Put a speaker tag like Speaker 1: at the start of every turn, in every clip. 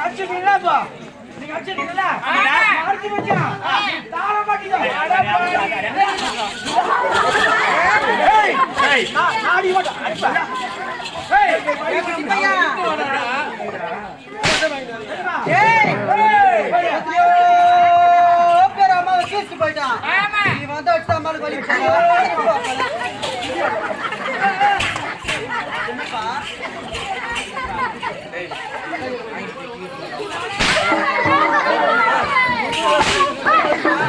Speaker 1: அடிச்சிட்டீங்களா இப்போ நீங்க அடிச்சிட்டீங்களா அடிச்சு
Speaker 2: அம்மாவை கீழ்த்து போயிட்டான். நீ வந்து அடிச்சா அம்மாளுக்கு வலி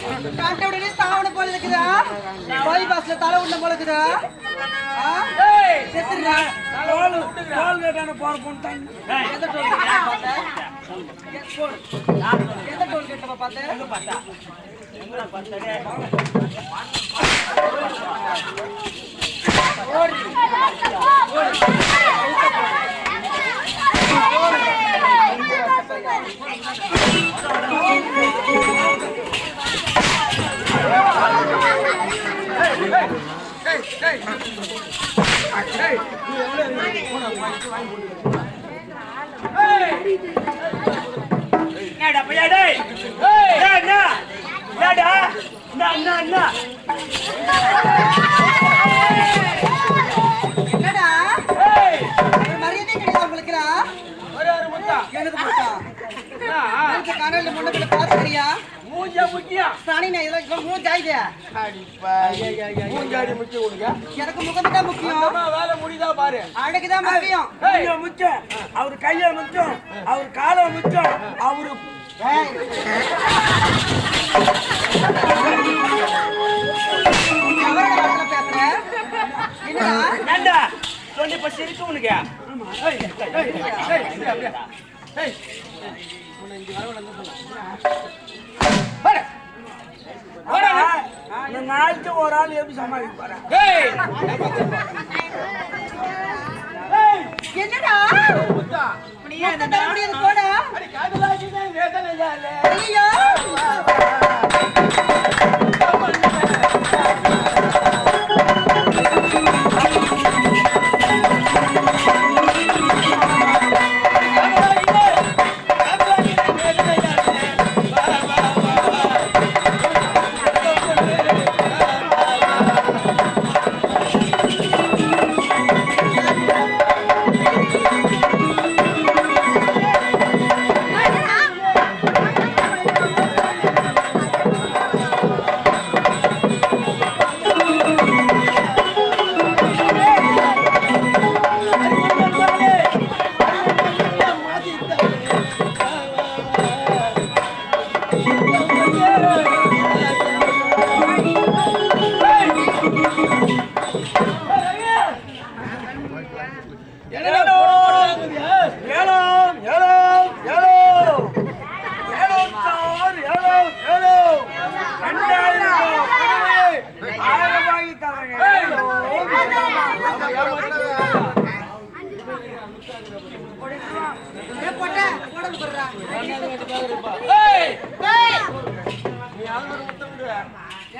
Speaker 2: கண்ட உடனே சாவன போல இருக்குதா? பைபாஸ்ல தலை உண்ட போல இருக்குதா? செத்துடுறா.
Speaker 1: தோல் தோல் கேட்டான போற பொண்ணு
Speaker 2: எந்த டோல் கேட்டப்பா பார்த்த? எ- போடு. எந்த டோல் கேட்டப்பா பார்த்த?
Speaker 1: பையா டேய் ஏய் என்ன
Speaker 2: எனக்கு போட்டா எனக்கு கனவுல பாத்துக்கிறியா
Speaker 1: மூஞ்சா முக்கியம்
Speaker 2: சாணி நான் இதெல்லாம் இதெல்லாம் மூஞ்சி ஆயுது
Speaker 1: மூஞ்சாடி முக்கியம் உனக்கு.
Speaker 2: எனக்கு முகம் தான் முக்கியம்
Speaker 1: வேலை முடியுதா பாரு.
Speaker 2: அழகுதான் முக்கியம்.
Speaker 1: கைய முக்கியம் அவர் கைய முக்கியம். அவர் கால முக்கியம். அவரு?
Speaker 2: என்னடா?
Speaker 1: சொல்லி இப்ப சிரிக்கும் உனக்கு. ஏய், ஏய், ஏய், அப்படியே, அப்படியே. ஏய். போடு. நாளைக்கு ஒரு ஆள் எப்படி ஏய்.
Speaker 2: என்னடா? முடியாது, போடா.
Speaker 1: காதலாச்சுதான்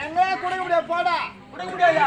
Speaker 1: எங்க குடிக்க முடியாது போடா குடிக்க முடியாது